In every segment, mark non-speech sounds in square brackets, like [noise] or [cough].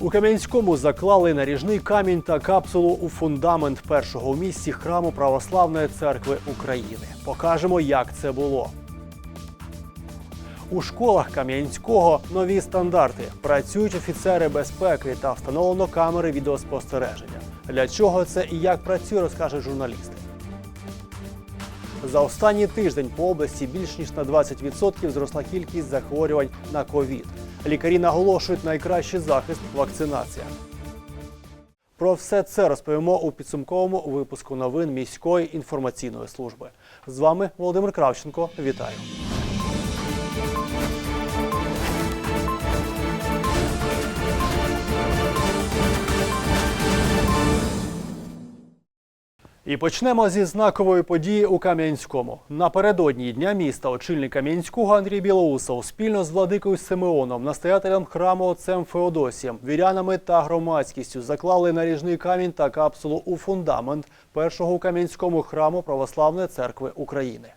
У Кам'янському заклали наріжний камінь та капсулу у фундамент першого в місті храму Православної церкви України. Покажемо, як це було. У школах Кам'янського нові стандарти. Працюють офіцери безпеки та встановлено камери відеоспостереження. Для чого це і як працює, розкажуть журналісти. За останній тиждень по області більш ніж на 20% зросла кількість захворювань на ковід. Лікарі наголошують найкращий захист вакцинація. Про все це розповімо у підсумковому випуску новин міської інформаційної служби. З вами Володимир Кравченко. Вітаю. І почнемо зі знакової події у Кам'янському. Напередодні дня міста очільник Кам'янського Андрій Білоусов спільно з владикою Симеоном, настоятелем храму отцем Феодосієм, вірянами та громадськістю заклали наріжний камінь та капсулу у фундамент першого у Кам'янському храму Православної церкви України.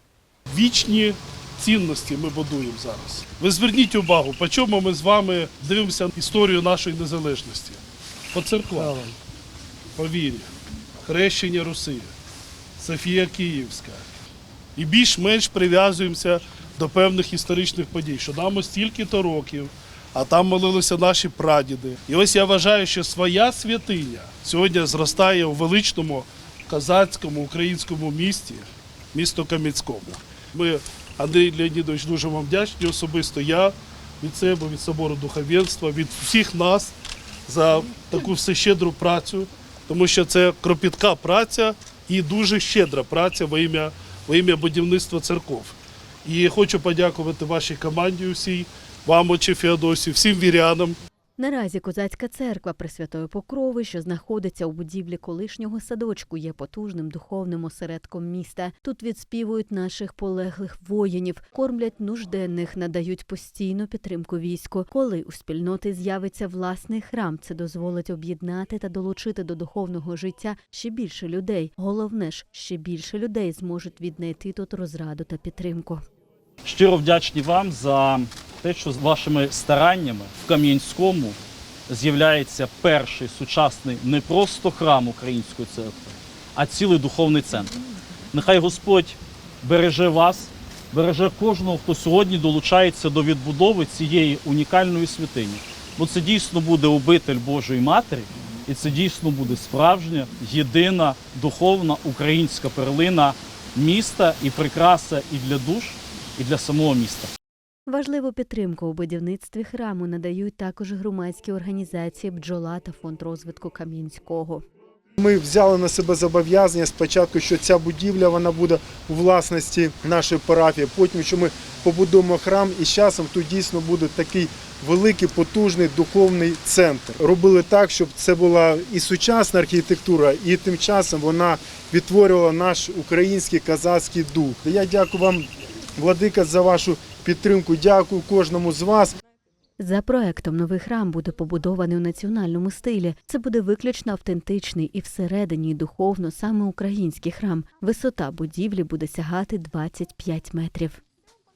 вічні цінності ми будуємо зараз. Ви зверніть увагу, по чому ми з вами дивимося історію нашої незалежності. По церквам, по вірі, хрещення Руси, Софія Київська. І більш-менш прив'язуємося до певних історичних подій, що нам ось стільки-то років, а там молилися наші прадіди. І ось я вважаю, що своя святиня сьогодні зростає у величному козацькому українському місті, місто Кам'янському. Ми, Андрій Леонідович, дуже вам вдячні особисто я від себе, від собору духовенства, від всіх нас за таку всещедру працю, тому що це кропітка праця і дуже щедра праця во ім'я, во ім'я будівництва церков. І хочу подякувати вашій команді усій, вам, отче Феодосі, всім вірянам, Наразі козацька церква Пресвятої Покрови, що знаходиться у будівлі колишнього садочку, є потужним духовним осередком міста. Тут відспівують наших полеглих воїнів, кормлять нужденних, надають постійну підтримку війську. Коли у спільноти з'явиться власний храм, це дозволить об'єднати та долучити до духовного життя ще більше людей. Головне ж, ще більше людей зможуть віднайти тут розраду та підтримку. Щиро вдячні вам за те, що з вашими стараннями в Кам'янському з'являється перший сучасний не просто храм Української церкви, а цілий духовний центр. Нехай Господь береже вас, береже кожного, хто сьогодні долучається до відбудови цієї унікальної святині. Бо це дійсно буде обитель Божої Матері, і це дійсно буде справжня, єдина духовна українська перлина міста і прикраса і для душ, і для самого міста. Важливу підтримку у будівництві храму надають також громадські організації Бджола та фонд розвитку Кам'янського. Ми взяли на себе зобов'язання спочатку, що ця будівля вона буде у власності нашої парафії. Потім, що ми побудуємо храм, і з часом тут дійсно буде такий великий потужний духовний центр. Робили так, щоб це була і сучасна архітектура, і тим часом вона відтворювала наш український казацький дух. Я дякую вам, владика, за вашу підтримку. Дякую кожному з вас. За проектом новий храм буде побудований у національному стилі. Це буде виключно автентичний і всередині і духовно саме український храм. Висота будівлі буде сягати 25 метрів.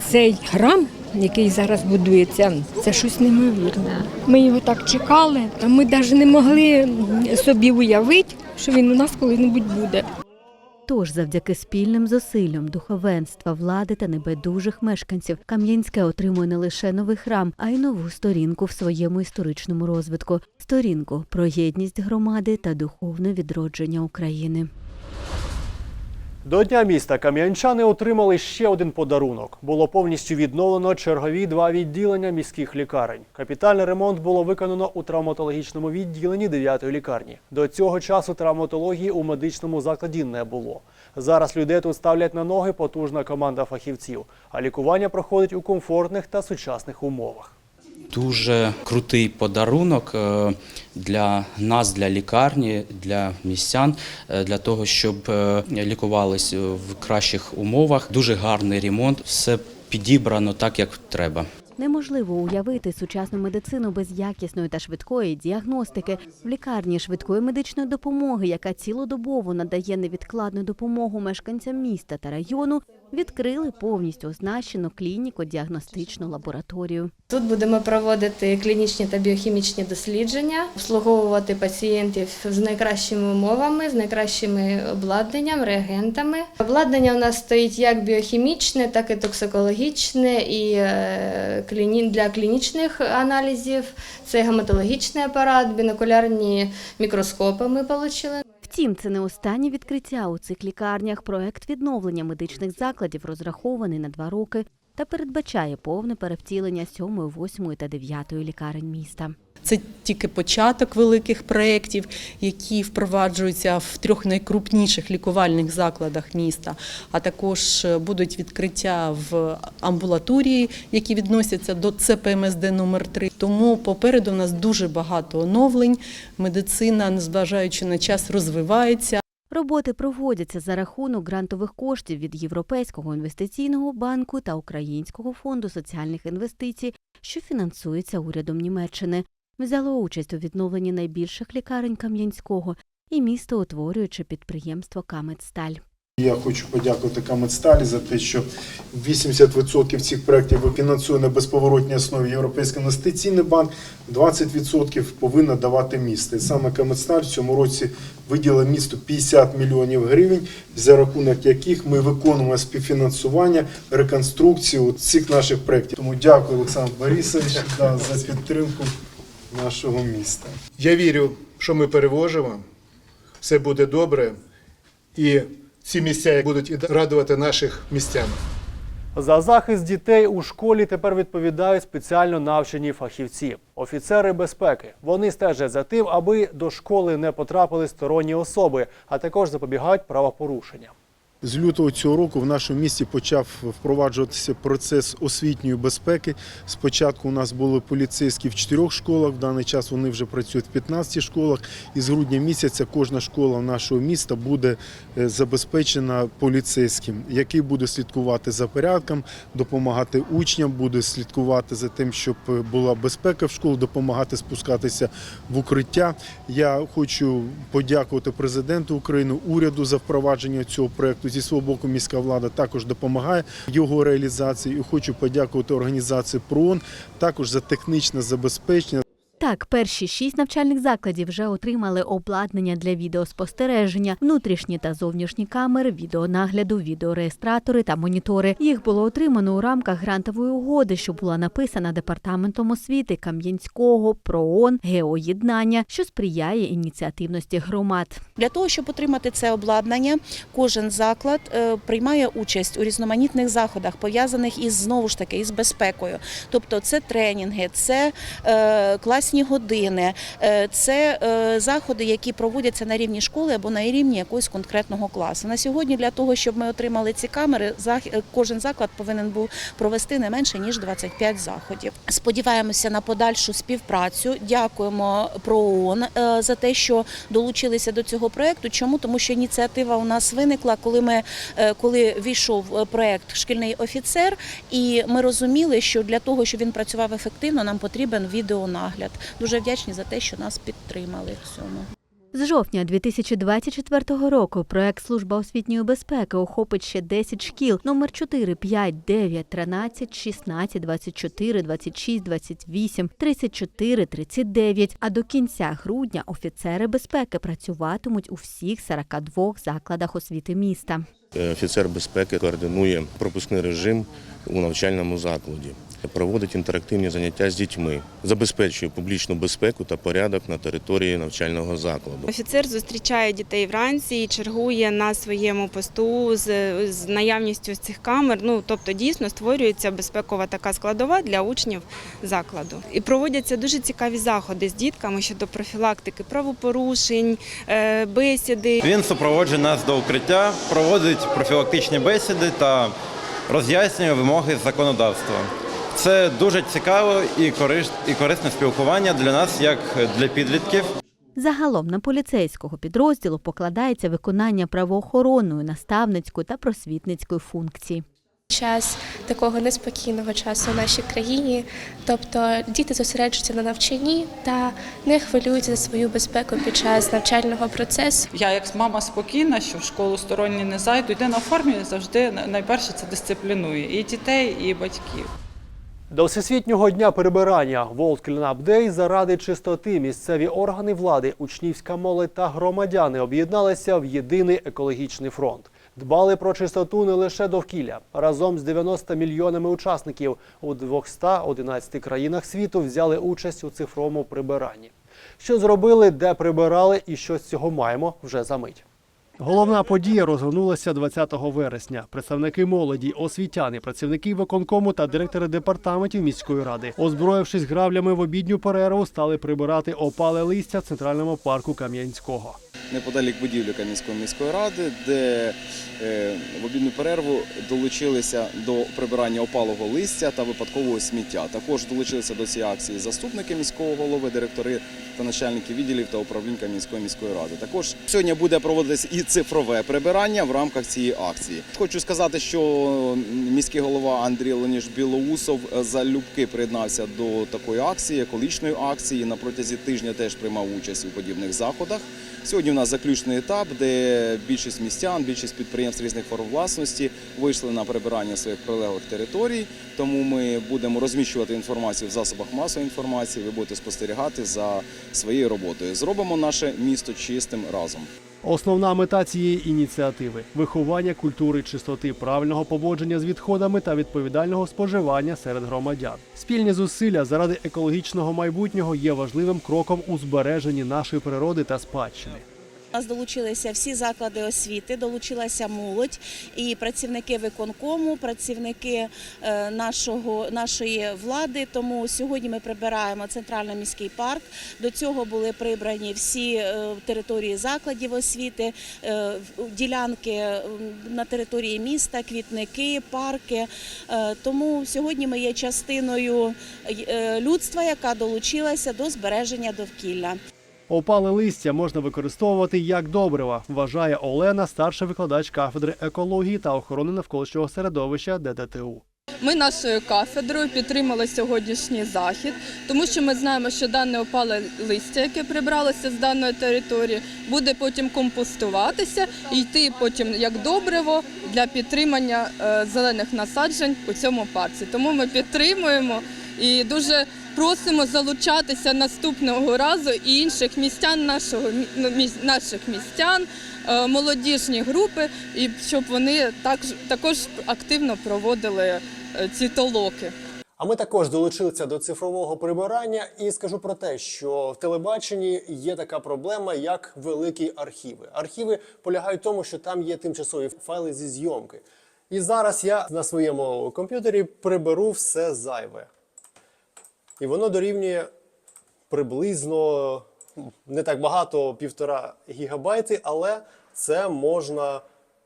Цей храм, який зараз будується, це щось неймовірне. Ми його так чекали, а ми навіть не могли собі уявити, що він у нас коли-небудь буде. Тож, завдяки спільним зусиллям духовенства, влади та небайдужих мешканців, Кам'янське отримує не лише новий храм, а й нову сторінку в своєму історичному розвитку сторінку про єдність громади та духовне відродження України. До Дня міста кам'янчани отримали ще один подарунок. Було повністю відновлено чергові два відділення міських лікарень. Капітальний ремонт було виконано у травматологічному відділенні 9-ї лікарні. До цього часу травматології у медичному закладі не було. Зараз людей тут ставлять на ноги потужна команда фахівців, а лікування проходить у комфортних та сучасних умовах. Дуже крутий подарунок е, для нас, для лікарні, для містян, е, для того, щоб е, лікувались в кращих умовах. Дуже гарний ремонт, все підібрано так, як треба. Неможливо уявити сучасну медицину без якісної та швидкої діагностики в лікарні швидкої медичної допомоги, яка цілодобово надає невідкладну допомогу мешканцям міста та району. Відкрили повністю оснащену клініко-діагностичну лабораторію. Тут будемо проводити клінічні та біохімічні дослідження, обслуговувати пацієнтів з найкращими умовами, з найкращими обладнанням, реагентами. Обладнання у нас стоїть як біохімічне, так і токсикологічне, і е, для клінічних аналізів. Це гематологічний апарат, бінокулярні мікроскопи ми отримали. Втім, це не останнє відкриття у цих лікарнях. Проект відновлення медичних закладів розрахований на два роки та передбачає повне перевтілення 7, 8 та 9 лікарень міста. Це тільки початок великих проєктів, які впроваджуються в трьох найкрупніших лікувальних закладах міста, а також будуть відкриття в амбулаторії, які відносяться до ЦПМСД номер 3 Тому попереду у нас дуже багато оновлень. Медицина, незважаючи на час, розвивається. Роботи проводяться за рахунок грантових коштів від Європейського інвестиційного банку та Українського фонду соціальних інвестицій, що фінансується урядом Німеччини. Взяло участь у відновленні найбільших лікарень Кам'янського і місто утворюючи підприємство Камедсталь. Я хочу подякувати Камедсталі за те, що 80% цих проєктів фінансує на безповоротній основі Європейський інвестиційний банк, 20% повинна давати місто. І саме Камедсталь в цьому році виділила місту 50 мільйонів гривень, за рахунок яких ми виконуємо співфінансування, реконструкцію цих наших проєктів. Тому дякую, Олександр Борисович, за підтримку нашого міста. Я вірю, що ми переможемо, все буде добре, і ці місця будуть радувати наших містян. За захист дітей у школі тепер відповідають спеціально навчені фахівці, офіцери безпеки. Вони стежать за тим, аби до школи не потрапили сторонні особи, а також запобігають правопорушенням. З лютого цього року в нашому місті почав впроваджуватися процес освітньої безпеки. Спочатку у нас були поліцейські в чотирьох школах, в даний час вони вже працюють в 15 школах. І з грудня місяця кожна школа нашого міста буде е, забезпечена поліцейським, який буде слідкувати за порядком, допомагати учням, буде слідкувати за тим, щоб е, була безпека в школі, допомагати спускатися в укриття. Я хочу подякувати президенту України, уряду за впровадження цього проекту. Зі свого боку, міська влада також допомагає його реалізації. І хочу подякувати організації ПРООН також за технічне забезпечення. Так, перші шість навчальних закладів вже отримали обладнання для відеоспостереження, внутрішні та зовнішні камери, відеонагляду, відеореєстратори та монітори. Їх було отримано у рамках грантової угоди, що була написана департаментом освіти Кам'янського, ПРООН, геоєднання, що сприяє ініціативності громад. Для того, щоб отримати це обладнання, кожен заклад е, приймає участь у різноманітних заходах, пов'язаних із знову ж таки із безпекою. Тобто, це тренінги, це е, години, е, це е, заходи, які проводяться на рівні школи або на рівні якогось конкретного класу. На сьогодні для того, щоб ми отримали ці камери, е, кожен заклад повинен був провести не менше ніж 25 заходів. Сподіваємося на подальшу співпрацю. Дякуємо ПРООН за те, що долучилися до цього проекту. Чому тому, що ініціатива у нас виникла, коли ми коли війшов проект шкільний офіцер, і ми розуміли, що для того, щоб він працював ефективно, нам потрібен відеонагляд. Дуже вдячні за те, що нас підтримали в цьому. З жовтня 2024 року проект Служба освітньої безпеки охопить ще 10 шкіл номер 4, 5, 9, 13, 16, 24, 26, 28, 34, 39. А до кінця грудня офіцери безпеки працюватимуть у всіх 42 закладах освіти міста. Офіцер безпеки координує пропускний режим у навчальному закладі, проводить інтерактивні заняття з дітьми, забезпечує публічну безпеку та порядок на території навчального закладу. Офіцер зустрічає дітей вранці і чергує на своєму посту з, з наявністю цих камер. Ну тобто дійсно створюється безпекова така складова для учнів закладу. І проводяться дуже цікаві заходи з дітками щодо профілактики правопорушень, е, бесіди. Він супроводжує нас до укриття, проводить профілактичні бесіди та роз'яснює вимоги законодавства. Це дуже цікаво і і корисне спілкування для нас, як для підлітків. Загалом на поліцейського підрозділу покладається виконання правоохоронної, наставницької та просвітницької функцій. час такого неспокійного часу в нашій країні. Тобто діти зосереджуються на навчанні та не хвилюються за свою безпеку під час навчального процесу. Я як мама спокійна, що в школу сторонні не зайду. Йде на формі завжди найперше це дисциплінує і дітей, і батьків. До Всесвітнього дня прибирання World Cleanup Day заради чистоти місцеві органи влади, учнівська молодь та громадяни об'єдналися в єдиний екологічний фронт. Дбали про чистоту не лише довкілля. Разом з 90 мільйонами учасників у 211 країнах світу взяли участь у цифровому прибиранні. Що зробили, де прибирали і що з цього маємо вже за мить. Головна подія розгорнулася 20 вересня. Представники молоді, освітяни, працівники виконкому та директори департаментів міської ради, озброївшись гравлями в обідню перерву, стали прибирати опале листя в центральному парку Кам'янського. неподалік будівлі Кам'янської міської ради, де е, в обідню перерву долучилися до прибирання опалого листя та випадкового сміття. Також долучилися до цієї акції заступники міського голови, директори та начальники відділів та управлінь Кам'янської міської ради. Також сьогодні буде проводитися і цифрове прибирання в рамках цієї акції. Хочу сказати, що міський голова Андрій Леоніж Білоусов залюбки приєднався до такої акції, екологічної акції. На протязі тижня теж приймав участь у подібних заходах. Сьогодні у нас заключний етап, де більшість містян, більшість підприємств різних форм власності вийшли на прибирання своїх прилеглих територій. Тому ми будемо розміщувати інформацію в засобах масової інформації. Ви будете спостерігати за своєю роботою. Зробимо наше місто чистим разом. Основна мета цієї ініціативи виховання культури чистоти, правильного поводження з відходами та відповідального споживання серед громадян. Спільні зусилля заради екологічного майбутнього є важливим кроком у збереженні нашої природи та спадщини. У нас долучилися всі заклади освіти, долучилася молодь і працівники виконкому, працівники е, нашого нашої влади. Тому сьогодні ми прибираємо центральний міський парк. До цього були прибрані всі е, території закладів освіти, е, ділянки на території міста, квітники, парки. Тому сьогодні ми є частиною людства, яка долучилася до збереження довкілля. Опале листя можна використовувати як добрива, вважає Олена, старший викладач кафедри екології та охорони навколишнього середовища ДДТУ. Ми нашою кафедрою підтримали сьогоднішній захід, тому що ми знаємо, що дане опале листя, яке прибралося з даної території, буде потім компостуватися і йти потім як добриво для підтримання е, зелених насаджень у цьому парці. Тому ми підтримуємо і дуже просимо залучатися наступного разу і інших містян нашого ну, наших містян, е, молодіжні групи, і щоб вони також активно проводили е, ці толоки. А ми також долучилися до цифрового прибирання і скажу про те, що в телебаченні є така проблема, як великі архіви. Архіви полягають в тому, що там є тимчасові файли зі зйомки. І зараз я на своєму комп'ютері приберу все зайве. І воно дорівнює приблизно не так багато, півтора гігабайти, але це можна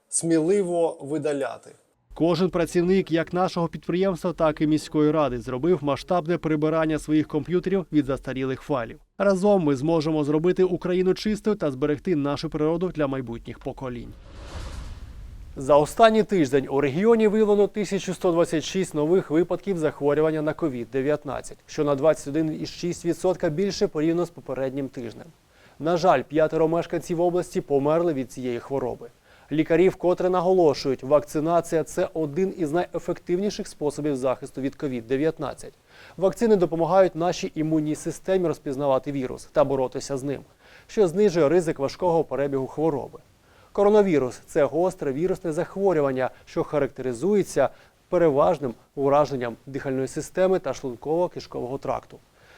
сміливо видаляти. Кожен працівник як нашого підприємства, так і міської ради зробив масштабне прибирання своїх комп'ютерів від застарілих файлів. Разом ми зможемо зробити Україну чистою та зберегти нашу природу для майбутніх поколінь. За останній тиждень у регіоні виявлено 1126 нових випадків захворювання на COVID-19, що на 21,6% більше порівняно з попереднім тижнем. На жаль, п'ятеро мешканців області померли від цієї хвороби. Лікарі вкотре наголошують, вакцинація це один із найефективніших способів захисту від COVID-19. Вакцини допомагають нашій імунній системі розпізнавати вірус та боротися з ним, що знижує ризик важкого перебігу хвороби. Коронавірус це гостре вірусне захворювання, що характеризується переважним ураженням дихальної системи та шлунково-кишкового тракту.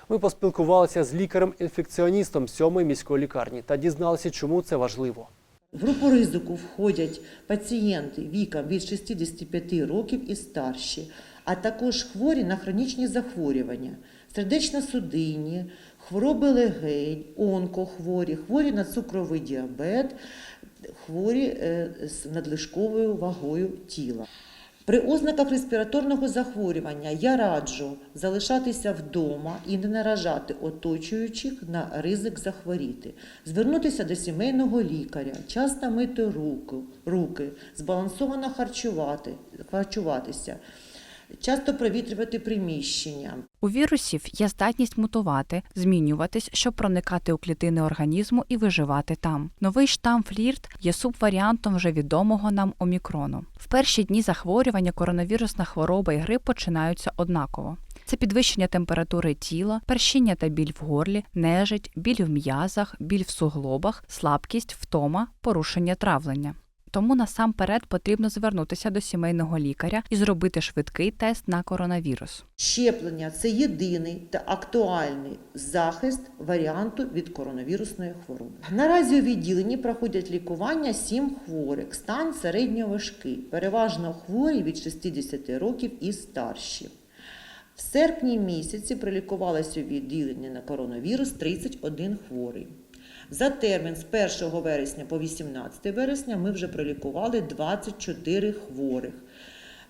Ми поспілкувалися з лікарем-інфекціоністом сьомої міської лікарні та дізналися, чому це важливо. В групу ризику входять пацієнти віком від 65 років і старші, а також хворі на хронічні захворювання, сердечно-судинні, хвороби легень, онкохворі, хворі на цукровий діабет, хворі е, з надлишковою вагою тіла. При ознаках респіраторного захворювання я раджу залишатися вдома і не наражати оточуючих на ризик захворіти, звернутися до сімейного лікаря, часто мити руку, руки, збалансовано харчувати, харчуватися, часто провітрювати приміщення. У вірусів є здатність мутувати, змінюватись, щоб проникати у клітини організму і виживати там. Новий штам флірт є субваріантом вже відомого нам омікрону. В перші дні захворювання коронавірусна хвороба і грип починаються однаково. Це підвищення температури тіла, першіння та біль в горлі, нежить, біль в м'язах, біль в суглобах, слабкість, втома, порушення травлення. Тому насамперед потрібно звернутися до сімейного лікаря і зробити швидкий тест на коронавірус. Щеплення це єдиний та актуальний захист варіанту від коронавірусної хвороби. Наразі у відділенні проходять лікування сім хворих, стан середньоважкий, переважно хворі від 60 років і старші. В серпні місяці пролікувалося у відділенні на коронавірус 31 хворий. За термін з 1 вересня по 18 вересня ми вже пролікували 24 хворих.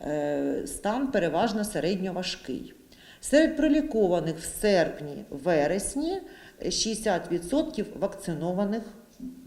Е, Стан переважно середньоважкий. Серед пролікованих в серпні-вересні 60% вакцинованих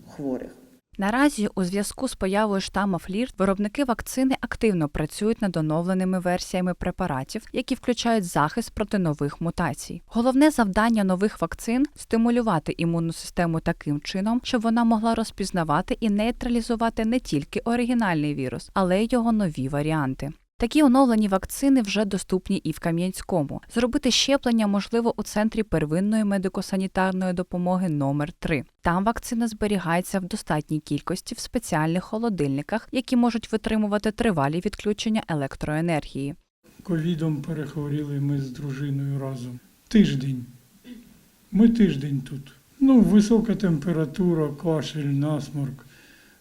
хворих. Наразі у зв'язку з появою штаму флірт виробники вакцини активно працюють над оновленими версіями препаратів, які включають захист проти нових мутацій. Головне завдання нових вакцин стимулювати імунну систему таким чином, щоб вона могла розпізнавати і нейтралізувати не тільки оригінальний вірус, але й його нові варіанти. Такі оновлені вакцини вже доступні і в Кам'янському. Зробити щеплення можливо у центрі первинної медико-санітарної допомоги номер 3 Там вакцина зберігається в достатній кількості в спеціальних холодильниках, які можуть витримувати тривалі відключення електроенергії. Ковідом перехворіли ми з дружиною разом. Тиждень. Ми тиждень тут. Ну, висока температура, кашель, насморк.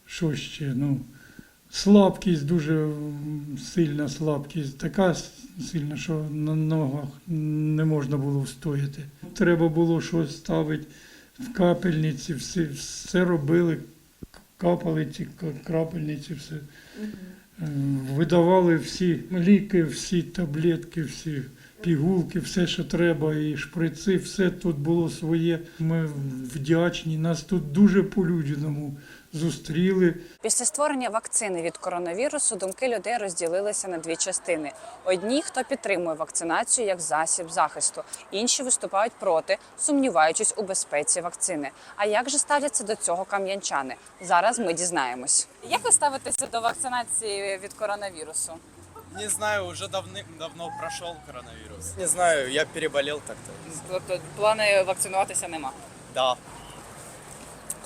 Що ще? Ну, слабкість, дуже сильна слабкість, така сильна, що на ногах не можна було встояти. Треба було щось ставити в капельниці, все, все робили, капали ці крапельниці, все. Е, Видавали всі ліки, всі таблетки, всі пігулки, все, що треба, і шприци, все тут було своє. Ми вдячні. Нас тут дуже по-людяному зустріли. Після створення вакцини від коронавірусу думки людей розділилися на дві частини: одні, хто підтримує вакцинацію як засіб захисту, інші виступають проти, сумніваючись у безпеці вакцини. А як же ставляться до цього кам'янчани? Зараз ми дізнаємось. Як ви ставитеся до вакцинації від коронавірусу? Не знаю, уже давным-давно прошел коронавирус. Не знаю, я переболел так-то. Тобто плани вакцинуватися нема. Да.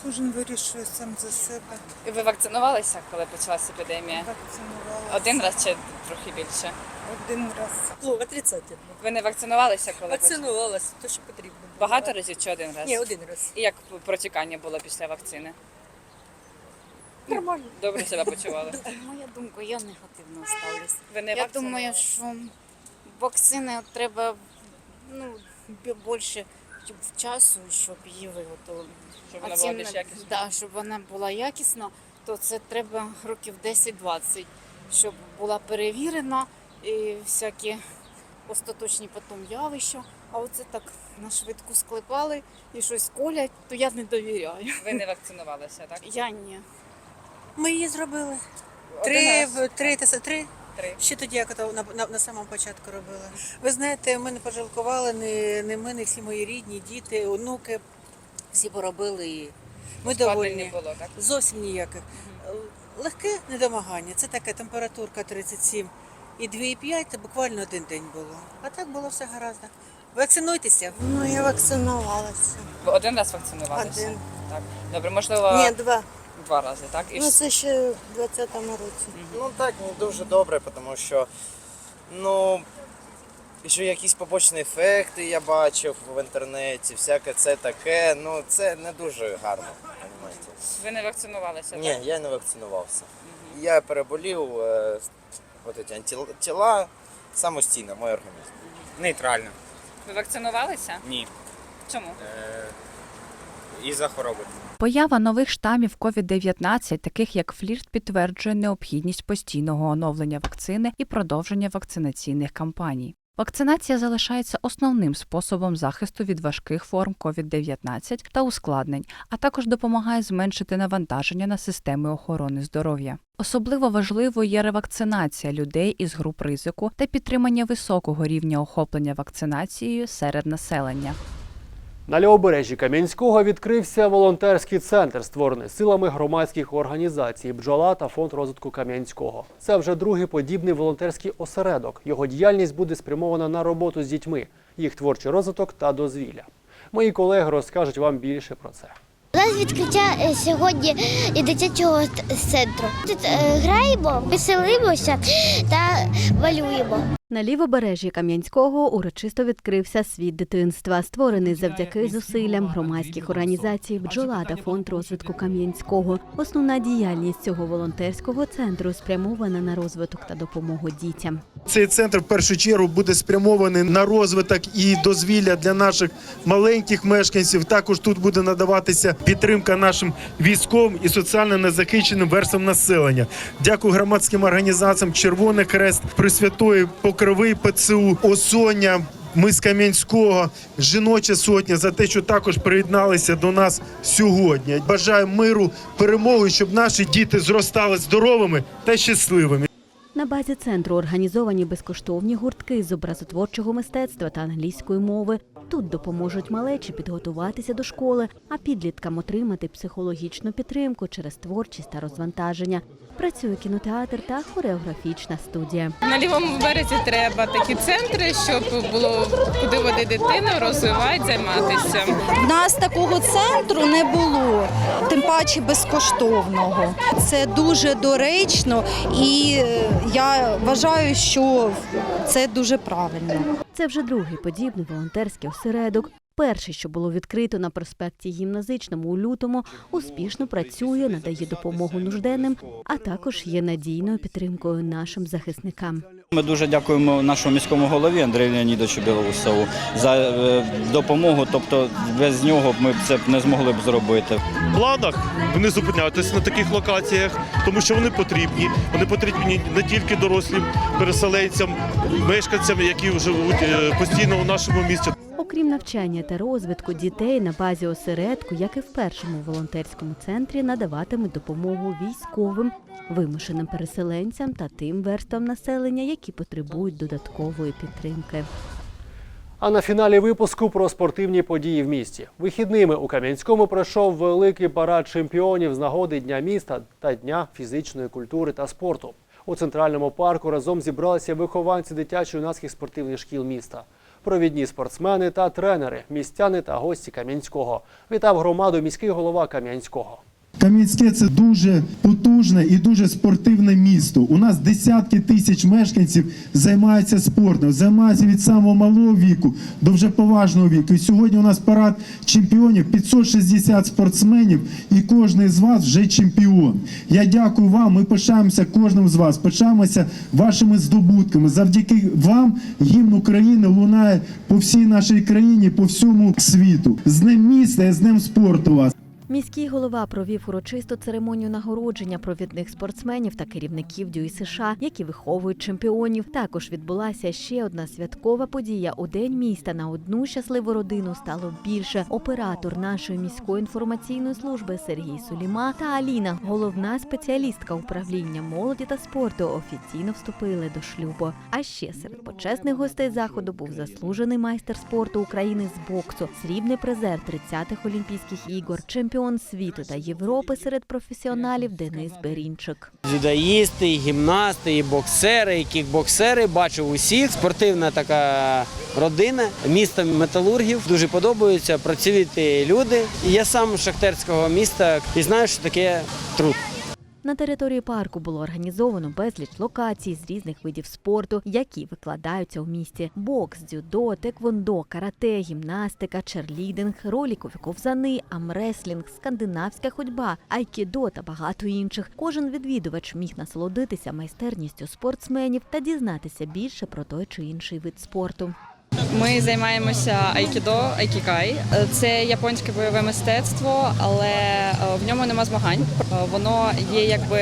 Кожен вирішує сам за себе. І ви вакцинувалися, коли почалася епідемія? Вакцинувалася. Один раз чи трохи більше? Один раз. Плохо, отрицательно. Ви не вакцинувалися, коли Вакцинувалася, то що потрібно. було. Багато разів чи один раз? Ні, один раз. І як протікання було після вакцини? Нормально. Добре себе почували? Моя думка, я негативно ставлюсь. Ви не я думаю, що вакцини треба ну, більше часу, щоб її виготовили. Щоб вона була більш не- якісна? Да, щоб вона була якісна, то це треба років 10-20, щоб була перевірена і всякі остаточні потім явища. А оце так на швидку склепали і щось колять, то я не довіряю. Ви не вакцинувалися, так? [laughs] Я ні. Ми її зробили. Три, в- три, та- три. Три. Ще тоді, як ото на, на, на самому початку робили. Ви знаєте, ми не пожалкували, не, не ми, не всі мої рідні, діти, онуки. Всі поробили і ми довольні. не було, так? Зовсім ніяких. Легке недомагання. Це така температурка 37 і 2,5 це буквально один день було. А так було все гаразд. Вакцинуйтеся. Ну, я вакцинувалася. Ви один раз вакцинувалися? Один. Так. Добре, можливо, Ні, два. два рази, так? І Ну, це ще в 20-му році. Ну так, не дуже добре, тому що ну, ще якісь побочні ефекти я бачив в інтернеті, всяке це таке. Ну це не дуже гарно. Розумієте? Ви не вакцинувалися, Ні, так? я не вакцинувався. Я переболів е, от ці антитіла самостійно, мій організм. Нейтрально. Ви вакцинувалися? Ні. Чому? Е, із-за хвороби. Поява нових штамів COVID-19, таких як флірт, підтверджує необхідність постійного оновлення вакцини і продовження вакцинаційних кампаній. Вакцинація залишається основним способом захисту від важких форм COVID-19 та ускладнень, а також допомагає зменшити навантаження на системи охорони здоров'я. Особливо важливою є ревакцинація людей із груп ризику та підтримання високого рівня охоплення вакцинацією серед населення. На лівобережжі Кам'янського відкрився волонтерський центр, створений силами громадських організацій Бджола та фонд розвитку Кам'янського. Це вже другий подібний волонтерський осередок. Його діяльність буде спрямована на роботу з дітьми, їх творчий розвиток та дозвілля. Мої колеги розкажуть вам більше про це. У нас відкриття е, сьогодні і дитячого центру. Тут е, граємо, веселимося та малюємо. На лівобережжі Кам'янського урочисто відкрився світ дитинства, створений завдяки зусиллям громадських організацій Бджола та фонд розвитку Кам'янського. Основна діяльність цього волонтерського центру спрямована на розвиток та допомогу дітям. Цей центр в першу чергу буде спрямований на розвиток і дозвілля для наших маленьких мешканців. Також тут буде надаватися підтримка нашим військовим і соціально незахищеним верствам населення. Дякую громадським організаціям Червоний Хрест, Пресвятої Покрови ПЦУ, Осоня. Ми з Кам'янського, жіноча сотня за те, що також приєдналися до нас сьогодні. Бажаю миру, перемоги, щоб наші діти зростали здоровими та щасливими. На базі центру організовані безкоштовні гуртки з образотворчого мистецтва та англійської мови. Тут допоможуть малечі підготуватися до школи, а підліткам отримати психологічну підтримку через творчість та розвантаження. Працює кінотеатр та хореографічна студія. На лівому березі треба такі центри, щоб було куди водити дитину, розвивати, займатися. В нас такого центру не було, тим паче безкоштовного. Це дуже доречно, і е, я вважаю, що це дуже правильно. Це вже другий подібний волонтерський осередок. Перший, що було відкрито на проспекті гімназичному у лютому, успішно працює, надає допомогу нужденним, а також є надійною підтримкою нашим захисникам. Ми дуже дякуємо нашому міському голові Андрію Леонідовичу Білоусову за е, допомогу. Тобто без нього ми б це не змогли б зробити. В планах вони зупинятися на таких локаціях, тому що вони потрібні. Вони потрібні не тільки дорослим переселенцям, мешканцям, які живуть е, постійно у нашому місті. Окрім навчання та розвитку дітей на базі осередку, як і в першому волонтерському центрі, надаватимуть допомогу військовим, вимушеним переселенцям та тим верствам населення, які потребують додаткової підтримки. А на фіналі випуску про спортивні події в місті. Вихідними у Кам'янському пройшов великий парад чемпіонів з нагоди Дня міста та Дня фізичної культури та спорту. У центральному парку разом зібралися вихованці дитячо-юнацьких спортивних шкіл міста, провідні спортсмени та тренери, містяни та гості Кам'янського. Вітав громаду міський голова Кам'янського. Кам'янське це дуже потужне і дуже спортивне місто. У нас десятки тисяч мешканців займаються спортом, займаються від самого малого віку до вже поважного віку. І сьогодні у нас парад чемпіонів, 560 спортсменів, і кожен з вас вже чемпіон. Я дякую вам. Ми пишаємося кожним з вас, пишаємося вашими здобутками. Завдяки вам гімн України лунає по всій нашій країні, по всьому світу. З днем міста з днем спорту вас. Міський голова провів урочисту церемонію нагородження провідних спортсменів та керівників ДЮІ США, які виховують чемпіонів. Також відбулася ще одна святкова подія. У день міста на одну щасливу родину стало більше. Оператор нашої міської інформаційної служби Сергій Суліма та Аліна, головна спеціалістка управління молоді та спорту, офіційно вступили до шлюбу. А ще серед почесних гостей заходу був заслужений майстер спорту України з боксу, срібний призер 30-х Олімпійських ігор, чемпіон світу та Європи серед професіоналів Денис Берінчик. Дзюдоїсти, і гімнасти, і боксери, і кікбоксери. Бачу усіх. Спортивна така родина, місто металургів. Дуже подобаються працьовиті люди. Я сам шахтерського міста і знаю, що таке труд. На території парку було організовано безліч локацій з різних видів спорту, які викладаються у місті: бокс, дзюдо, теквондо, карате, гімнастика, черлідинг, ролікові ковзани, амреслінг, скандинавська ходьба, айкідо та багато інших. Кожен відвідувач міг насолодитися майстерністю спортсменів та дізнатися більше про той чи інший вид спорту. Ми займаємося айкідо, айкікай. Це японське бойове мистецтво, але е, в ньому нема змагань. Е, Воно є якби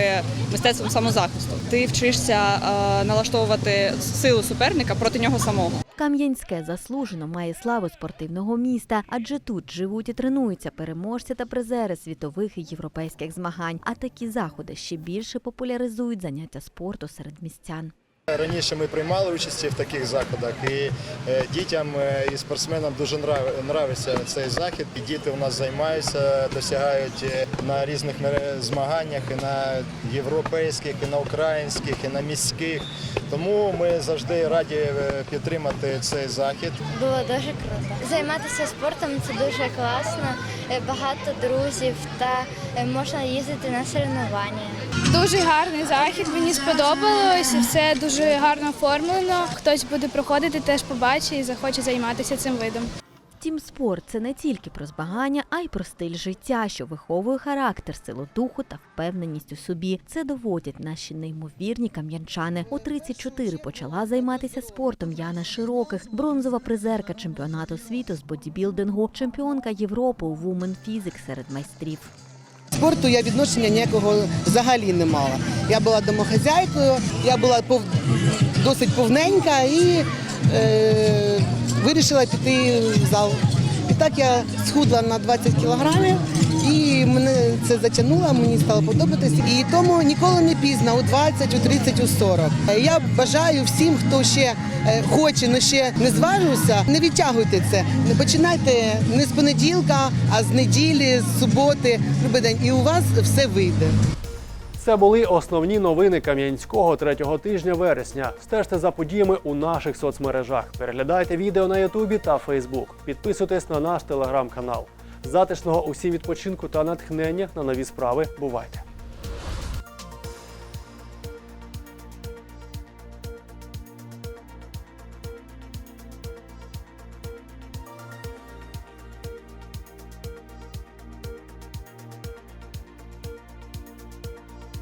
мистецтвом самозахисту. Ти вчишся е, налаштовувати силу суперника проти нього самого. Кам'янське заслужено має славу спортивного міста, адже тут живуть і тренуються переможці та призери світових і європейських змагань. А такі заходи ще більше популяризують заняття спорту серед містян. Раніше ми приймали участь в таких заходах, і е, дітям е, і спортсменам дуже нравиться цей захід. І діти у нас займаються, досягають е, на різних змаганнях, і на європейських, і на українських, і на міських. Тому ми завжди раді підтримати цей захід. Було дуже круто. Займатися спортом це дуже класно. Багато друзів та можна їздити на соревнування. Дуже гарний захід, мені сподобалось, все дуже гарно оформлено. Хтось буде проходити, теж побачить і захоче займатися цим видом. Втім, спорт це не тільки про змагання, а й про стиль життя, що виховує характер, силу духу та впевненість у собі. Це доводять наші неймовірні кам'янчани. У 34 почала займатися спортом Яна Широких, бронзова призерка чемпіонату світу з бодібілдингу, чемпіонка Європи у Women Physics серед майстрів. Спорту я відношення ніякого взагалі не мала. Я була домохазяйкою, я була досить повненька і е... вирішила піти в зал. І так я схудла на 20 кілограмів, це затягнуло, мені стало подобатися. І тому ніколи не пізно, у 20, у 30, у 40. Я бажаю всім, хто ще е, хоче, але ще не зважився, не відтягуйте це. Починайте не з понеділка, а з неділі, з суботи, любий день, і у вас все вийде. Це були основні новини Кам'янського третього тижня вересня. Стежте за подіями у наших соцмережах. Переглядайте відео на Ютубі та Фейсбук. Підписуйтесь на наш телеграм-канал. Затишного усім відпочинку та натхнення на нові справи. Бувайте!